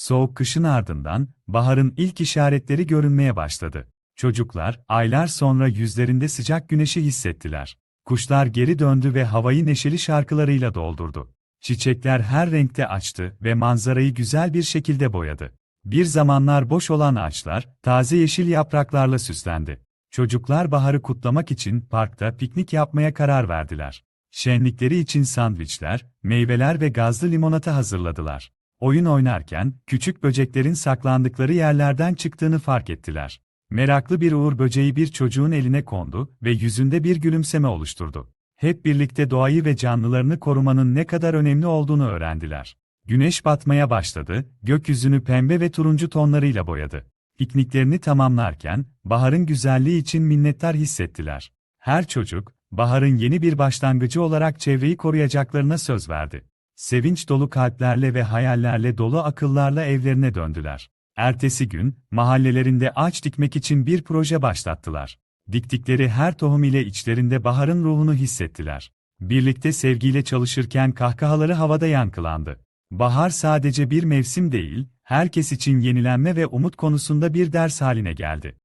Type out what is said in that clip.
Soğuk kışın ardından, baharın ilk işaretleri görünmeye başladı. Çocuklar, aylar sonra yüzlerinde sıcak güneşi hissettiler. Kuşlar geri döndü ve havayı neşeli şarkılarıyla doldurdu. Çiçekler her renkte açtı ve manzarayı güzel bir şekilde boyadı. Bir zamanlar boş olan ağaçlar, taze yeşil yapraklarla süslendi. Çocuklar baharı kutlamak için parkta piknik yapmaya karar verdiler. Şenlikleri için sandviçler, meyveler ve gazlı limonata hazırladılar. Oyun oynarken, küçük böceklerin saklandıkları yerlerden çıktığını fark ettiler. Meraklı bir uğur böceği bir çocuğun eline kondu ve yüzünde bir gülümseme oluşturdu. Hep birlikte doğayı ve canlılarını korumanın ne kadar önemli olduğunu öğrendiler. Güneş batmaya başladı, gökyüzünü pembe ve turuncu tonlarıyla boyadı. Pikniklerini tamamlarken, baharın güzelliği için minnettar hissettiler. Her çocuk, baharın yeni bir başlangıcı olarak çevreyi koruyacaklarına söz verdi. Sevinç dolu kalplerle ve hayallerle dolu akıllarla evlerine döndüler. Ertesi gün, mahallelerinde ağaç dikmek için bir proje başlattılar. Diktikleri her tohum ile içlerinde baharın ruhunu hissettiler. Birlikte sevgiyle çalışırken kahkahaları havada yankılandı. Bahar sadece bir mevsim değil, herkes için yenilenme ve umut konusunda bir ders haline geldi.